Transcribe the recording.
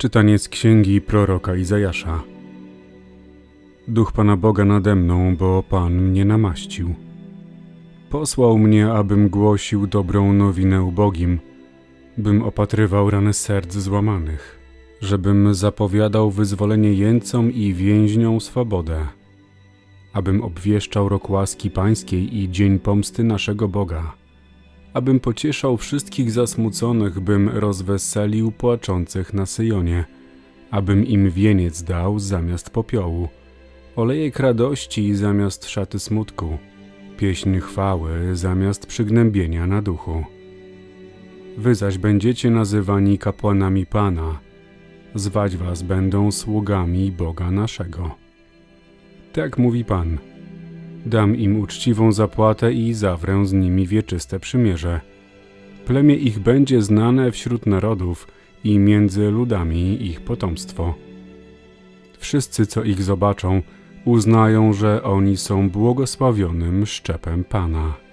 Czytanie z księgi proroka Izajasza. Duch Pana Boga nade mną, bo Pan mnie namaścił. Posłał mnie, abym głosił dobrą nowinę ubogim, bym opatrywał rany serc złamanych, żebym zapowiadał wyzwolenie jeńcom i więźniom swobodę, abym obwieszczał rok łaski pańskiej i dzień pomsty naszego Boga, abym pocieszał wszystkich zasmuconych, bym rozweselił płaczących na Syjonie, abym im wieniec dał zamiast popiołu, olejek radości zamiast szaty smutku, pieśń chwały zamiast przygnębienia na duchu. Wy zaś będziecie nazywani kapłanami Pana, zwać was będą sługami Boga naszego. Tak mówi Pan. Dam im uczciwą zapłatę i zawrę z nimi wieczyste przymierze. Plemię ich będzie znane wśród narodów i między ludami ich potomstwo. Wszyscy, co ich zobaczą, uznają, że oni są błogosławionym szczepem Pana.